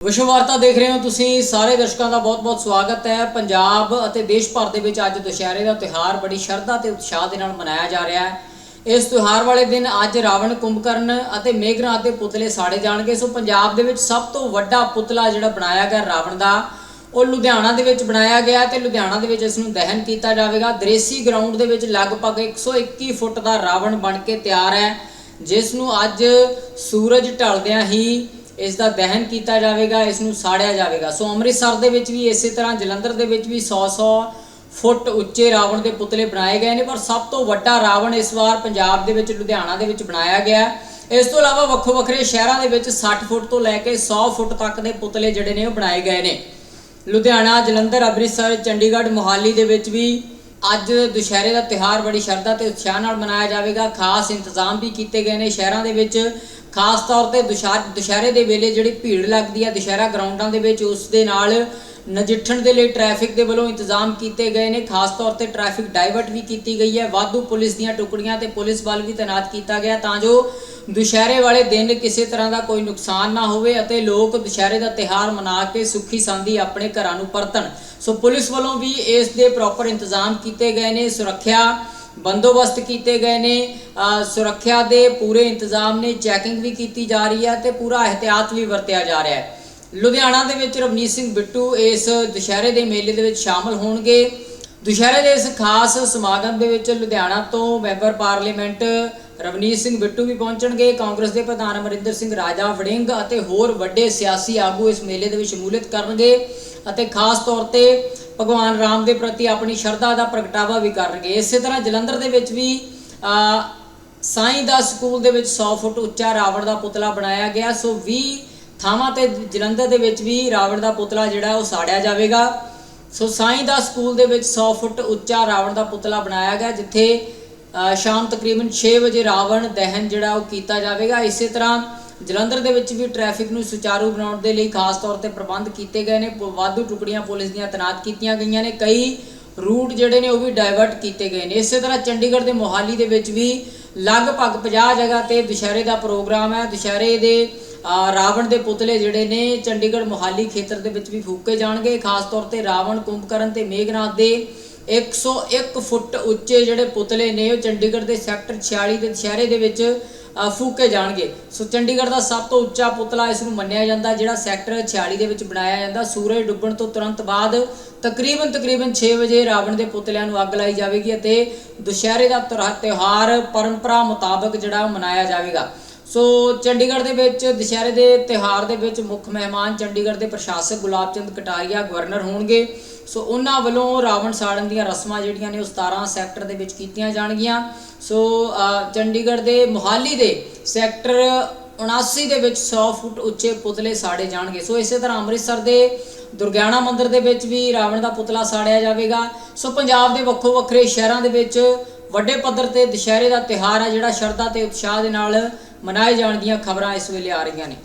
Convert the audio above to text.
ਵਿਸ਼ਵ ਵਾਰਤਾ ਦੇਖ ਰਹੇ ਹੋ ਤੁਸੀਂ, ਸਾਰੇ ਦਰਸ਼ਕਾਂ ਦਾ ਬਹੁਤ-ਬਹੁਤ ਸਵਾਗਤ ਹੈ। ਪੰਜਾਬ ਅਤੇ ਦੇਸ਼ ਭਰ ਦੇ ਵਿੱਚ ਅੱਜ ਦੁਸ਼ਹਿਰੇ ਦਾ ਤਿਉਹਾਰ ਬੜੀ ਸ਼ਰਧਾ ਤੇ ਉਤਸ਼ਾਹ ਦੇ ਨਾਲ ਮਨਾਇਆ ਜਾ ਰਿਹਾ ਹੈ। ਇਸ ਤਿਉਹਾਰ ਵਾਲੇ ਦਿਨ ਅੱਜ ਰਾਵਣ ਕੁੰਭਕਰਨ ਅਤੇ ਮੇਘਨਾਥ ਦੇ ਪੁਤਲੇ ਸਾੜੇ ਜਾਣਗੇ। ਸੋ ਪੰਜਾਬ ਦੇ ਵਿੱਚ ਸਭ ਤੋਂ ਵੱਡਾ ਪੁਤਲਾ ਜਿਹੜਾ ਬਣਾਇਆ ਗਿਆ ਰਾਵਣ ਦਾ, ਉਹ ਲੁਧਿਆਣਾ ਦੇ ਵਿੱਚ ਬਣਾਇਆ ਗਿਆ ਤੇ ਲੁਧਿਆਣਾ ਦੇ ਵਿੱਚ ਇਸ ਨੂੰ ਦਹਨ ਕੀਤਾ ਜਾਵੇਗਾ। ਦ੍ਰੇਸੀ ਗਰਾਊਂਡ ਦੇ ਵਿੱਚ ਲਗਭਗ 121 ਫੁੱਟ ਦਾ ਰਾਵਣ ਬਣ ਕੇ ਤਿਆਰ ਹੈ, ਜਿਸ ਨੂੰ ਅੱਜ ਸੂਰਜ ਢਲਦਿਆਂ ਹੀ ਇਸ ਦਾ ਦਹਨ ਕੀਤਾ ਜਾਵੇਗਾ ਇਸ ਨੂੰ ਸਾੜਿਆ ਜਾਵੇਗਾ। ਸੋ ਅੰਮ੍ਰਿਤਸਰ ਦੇ ਵਿੱਚ ਵੀ ਇਸੇ ਤਰ੍ਹਾਂ ਜਲੰਧਰ ਦੇ ਵਿੱਚ ਵੀ 100-100 ਫੁੱਟ ਉੱਚੇ ਰਾਵਣ ਦੇ ਪੁਤਲੇ ਬਣਾਏ ਗਏ ਨੇ, ਪਰ ਸਭ ਤੋਂ ਵੱਡਾ ਰਾਵਣ ਇਸ ਵਾਰ ਪੰਜਾਬ ਦੇ ਵਿੱਚ, ਲੁਧਿਆਣਾ ਦੇ ਵਿੱਚ ਬਣਾਇਆ ਗਿਆ। ਇਸ ਤੋਂ ਇਲਾਵਾ ਵੱਖੋ ਵੱਖਰੇ ਸ਼ਹਿਰਾਂ ਦੇ ਵਿੱਚ 60 ਫੁੱਟ ਤੋਂ ਲੈ ਕੇ 100 ਫੁੱਟ ਤੱਕ ਦੇ ਪੁਤਲੇ ਜਿਹੜੇ ਨੇ ਉਹ ਬਣਾਏ ਗਏ ਨੇ। ਲੁਧਿਆਣਾ, ਜਲੰਧਰ, ਅੰਮ੍ਰਿਤਸਰ, ਚੰਡੀਗੜ੍ਹ, ਮੋਹਾਲੀ ਦੇ ਵਿੱਚ ਵੀ ਅੱਜ ਦੁਸ਼ਹਿਰੇ ਦਾ ਤਿਉਹਾਰ ਬੜੀ ਸ਼ਰਧਾ ਤੇ ਉਤਸ਼ਾਹ ਨਾਲ ਮਨਾਇਆ ਜਾਵੇਗਾ। ਖਾਸ ਇੰਤਜ਼ਾਮ ਵੀ ਕੀਤੇ ਗਏ ਨੇ ਸ਼ਹਿਰਾਂ ਦੇ ਵਿੱਚ। ਖਾਸ ਤੌਰ ਤੇ ਦੁਸ਼ਹਿ- ਦੁਸ਼ਹਿਰੇ ਦੇ ਵੇਲੇ ਜਿਹੜੀ ਭੀੜ ਲੱਗਦੀ ਹੈ ਦੁਸ਼ਹਿਰਾ ਗਰਾਊਂਡਾਂ ਦੇ ਵਿੱਚ ਉਸ ਦੇ ਨਾਲ ਨਜਿੱਠਣ ਦੇ ਲਈ ਟ੍ਰੈਫਿਕ ਦੇ ਵੱਲੋਂ ਇੰਤਜ਼ਾਮ ਕੀਤੇ ਗਏ ਨੇ। ਖਾਸ ਤੌਰ ਤੇ ਟ੍ਰੈਫਿਕ ਡਾਇਵਰਟ ਵੀ ਕੀਤੀ ਗਈ ਹੈ। ਵਾਧੂ ਪੁਲਿਸ ਦੀਆਂ ਟੁਕੜੀਆਂ ਤੇ ਪੁਲਿਸ ਬਲ ਵੀ ਤਾਇਨਾਤ ਕੀਤਾ ਗਿਆ ਤਾਂ ਜੋ ਦੁਸ਼ਹਿਰੇ ਵਾਲੇ ਦਿਨ ਕਿਸੇ ਤਰ੍ਹਾਂ ਦਾ ਕੋਈ ਨੁਕਸਾਨ ਨਾ ਹੋਵੇ ਅਤੇ ਲੋਕ ਦੁਸ਼ਹਿਰੇ ਦਾ ਤਿਹਾਰ ਮਨਾ ਕੇ ਸੁਖੀ ਸੰਦੀ ਆਪਣੇ ਘਰਾਂ ਨੂੰ ਪਰਤਣ। ਸੋ ਪੁਲਿਸ ਵੱਲੋਂ ਵੀ ਇਸ ਦੇ ਪ੍ਰੋਪਰ ਇੰਤਜ਼ਾਮ ਕੀਤੇ ਗਏ ਨੇ। ਸੁਰੱਖਿਆ ਬੰਦੋਬਸਤ ਕੀਤੇ ਗਏ ਨੇ। ਸੁਰੱਖਿਆ ਦੇ ਪੂਰੇ ਇੰਤਜ਼ਾਮ ਨੇ, ਚੈਕਿੰਗ ਵੀ ਕੀਤੀ ਜਾ ਰਹੀ ਹੈ ਤੇ ਪੂਰਾ ਇhtiyat ਵੀ ਵਰਤਿਆ ਜਾ ਰਿਹਾ ਹੈ। ਲੁਧਿਆਣਾ ਦੇ ਵਿੱਚ ਰਵਨੀਤ ਸਿੰਘ ਬਿੱਟੂ ਇਸ ਦੁਸ਼ਹਿਰੇ ਦੇ ਮੇਲੇ ਦੇ ਵਿੱਚ ਸ਼ਾਮਲ ਹੋਣਗੇ। ਦੁਸ਼ਹਿਰੇ ਦੇ ਇਸ ਖਾਸ ਸਮਾਗਮ ਦੇ ਵਿੱਚ ਲੁਧਿਆਣਾ ਤੋਂ ਮੈਂਬਰ ਪਾਰਲੀਮੈਂਟ ਰਵਨੀਤ ਸਿੰਘ ਬਿੱਟੂ ਵੀ ਪਹੁੰਚਣਗੇ। ਕਾਂਗਰਸ ਦੇ ਪ੍ਰਧਾਨ ਅਮਰਿੰਦਰ ਸਿੰਘ ਰਾਜਾ ਵੜਿੰਗ ਅਤੇ ਹੋਰ ਵੱਡੇ ਸਿਆਸੀ ਆਗੂ ਇਸ ਮੇਲੇ ਦੇ ਵਿੱਚ ਸ਼ਮੂਲੀਅਤ ਕਰਨਗੇ ਅਤੇ ਖਾਸ ਤੌਰ ਤੇ ਭਗਵਾਨ ਰਾਮ ਦੇ ਪ੍ਰਤੀ ਆਪਣੀ ਸ਼ਰਧਾ ਦਾ ਪ੍ਰਗਟਾਵਾ ਵੀ ਕਰਨਗੇ। ਇਸੇ ਤਰ੍ਹਾਂ ਜਲੰਧਰ ਦੇ ਵਿੱਚ ਵੀ ਸਾਈਂ ਦਾ ਸਕੂਲ ਦੇ ਵਿੱਚ 100 ਫੁੱਟ ਉੱਚਾ ਰਾਵਣ ਦਾ ਪੁਤਲਾ ਬਣਾਇਆ ਗਿਆ। ਸੋ 20 ਥਾਵਾਂ ਤੇ ਜਲੰਧਰ ਦੇ ਵਿੱਚ ਵੀ ਰਾਵਣ ਦਾ ਪੁਤਲਾ ਜਿਹੜਾ ਉਹ ਸਾੜਿਆ ਜਾਵੇਗਾ। ਸੋ ਸਾਈਂ ਦਾ ਸਕੂਲ ਦੇ ਵਿੱਚ 100 ਫੁੱਟ ਉੱਚਾ ਰਾਵਣ ਦਾ ਪੁਤਲਾ ਬਣਾਇਆ ਗਿਆ, ਜਿੱਥੇ ਸ਼ਾਮ ਤਕਰੀਬਨ 6 ਵਜੇ ਰਾਵਣ ਦਹਨ ਜਿਹੜਾ ਉਹ ਕੀਤਾ ਜਾਵੇਗਾ। ਇਸੇ ਤਰ੍ਹਾਂ ਜਲੰਧਰ ਦੇ ਵਿੱਚ ਵੀ ਟ੍ਰੈਫਿਕ ਨੂੰ ਸੁਚਾਰੂ ਬਣਾਉਣ ਦੇ ਲਈ ਖਾਸ ਤੌਰ ਤੇ ਪ੍ਰਬੰਧ ਕੀਤੇ ਗਏ ਨੇ। ਵਾਧੂ ਟੁਕੜੀਆਂ ਪੁਲਿਸ ਦੀਆਂ ਤੈਨਾਤ ਕੀਤੀਆਂ ਗਈਆਂ ਨੇ। ਕਈ ਰੂਟ ਜਿਹੜੇ ਨੇ ਉਹ ਵੀ ਡਾਇਵਰਟ ਕੀਤੇ ਗਏ ਨੇ। ਇਸੇ ਤਰ੍ਹਾਂ ਚੰਡੀਗੜ੍ਹ ਦੇ ਮੋਹਾਲੀ ਦੇ ਵਿੱਚ ਵੀ ਲਗਭਗ 50 ਜਗ੍ਹਾ ਤੇ ਦੁਸ਼ਹਿਰੇ ਦਾ ਪ੍ਰੋਗਰਾਮ ਹੈ। ਦੁਸ਼ਹਿਰੇ ਦੇ ਰਾਵਣ ਦੇ ਪੁਤਲੇ ਜਿਹੜੇ ਨੇ ਚੰਡੀਗੜ੍ਹ ਮੋਹਾਲੀ ਖੇਤਰ ਦੇ ਵਿੱਚ ਵੀ ਫੂਕੇ ਜਾਣਗੇ। ਖਾਸ ਤੌਰ ਤੇ ਰਾਵਣ, ਕੁੰਭਕਰਨ ਤੇ ਮੇਘਨਾਥ ਦੇ 101 ਫੁੱਟ ਉੱਚੇ ਜਿਹੜੇ ਪੁਤਲੇ ਨੇ ਉਹ ਚੰਡੀਗੜ੍ਹ ਦੇ ਸੈਕਟਰ 46 ਦੇ ਦੁਸ਼ਹਿਰੇ ਦੇ ਵਿੱਚ ਫੂਕੇ ਜਾਣਗੇ। ਸੋ ਚੰਡੀਗੜ੍ਹ ਦਾ ਸਭ ਤੋਂ ਉੱਚਾ ਪੁਤਲਾ ਇਸ ਨੂੰ ਮੰਨਿਆ ਜਾਂਦਾ, ਜਿਹੜਾ ਸੈਕਟਰ 46 ਦੇ ਵਿੱਚ ਬਣਾਇਆ ਜਾਂਦਾ। ਸੂਰਜ ਡੁੱਬਣ ਤੋਂ ਤੁਰੰਤ ਬਾਅਦ ਤਕਰੀਬਨ ਤਕਰੀਬਨ 6 ਵਜੇ ਰਾਵਣ ਦੇ ਪੁਤਲਿਆਂ ਨੂੰ ਅੱਗ ਲਾਈ ਜਾਵੇਗੀ ਅਤੇ ਦੁਸ਼ਹਿਰੇ ਦਾ ਤਿਉਹਾ- ਤਿਉਹਾਰ ਪਰੰਪਰਾ ਮੁਤਾਬਕ ਜਿਹੜਾ ਮਨਾਇਆ ਜਾਵੇਗਾ। ਸੋ ਚੰਡੀਗੜ੍ਹ ਦੇ ਵਿੱਚ, ਦੁਸ਼ਹਿਰੇ ਦੇ ਤਿਉਹਾਰ ਦੇ ਵਿੱਚ ਮੁੱਖ ਮਹਿਮਾਨ ਚੰਡੀਗੜ੍ਹ ਦੇ ਪ੍ਰਸ਼ਾਸਕ ਗੁਲਾਬ ਚੰਦ ਕਟਾਰੀਆ, ਗਵਰਨਰ ਹੋਣਗੇ। ਸੋ ਉਹਨਾਂ ਵੱਲੋਂ ਰਾਵਣ ਸਾੜਨ ਦੀਆਂ ਰਸਮਾਂ ਜਿਹੜੀਆਂ ਨੇ ਉਹ 17 ਸੈਕਟਰ ਦੇ ਵਿੱਚ ਕੀਤੀਆਂ ਜਾਣਗੀਆਂ। ਸੋ ਚੰਡੀਗੜ੍ਹ ਦੇ ਮੁਹਾਲੀ ਦੇ ਸੈਕਟਰ 79 ਦੇ ਵਿੱਚ 100 ਫੁੱਟ ਉੱਚੇ ਪੁਤਲੇ ਸਾੜੇ ਜਾਣਗੇ। ਸੋ ਇਸੇ ਤਰ੍ਹਾਂ ਅੰਮ੍ਰਿਤਸਰ ਦੇ ਦੁਰਗਿਆਣਾ ਮੰਦਿਰ ਦੇ ਵਿੱਚ ਵੀ ਰਾਵਣ ਦਾ ਪੁਤਲਾ ਸਾੜਿਆ ਜਾਵੇਗਾ। ਸੋ ਪੰਜਾਬ ਦੇ ਵੱਖੋ ਵੱਖਰੇ ਸ਼ਹਿਰਾਂ ਦੇ ਵਿੱਚ ਵੱਡੇ ਪੱਧਰ ਤੇ ਦੁਸ਼ਹਿਰੇ ਦਾ ਤਿਉਹਾਰ ਹੈ ਜਿਹੜਾ ਸ਼ਰਧਾ ਤੇ ਉਤਸ਼ਾਹ ਦੇ ਨਾਲ ਮਨਾਏ ਜਾਣ ਦੀਆਂ ਖਬਰਾਂ ਇਸ ਵੇਲੇ ਆ ਰਹੀਆਂ ਨੇ।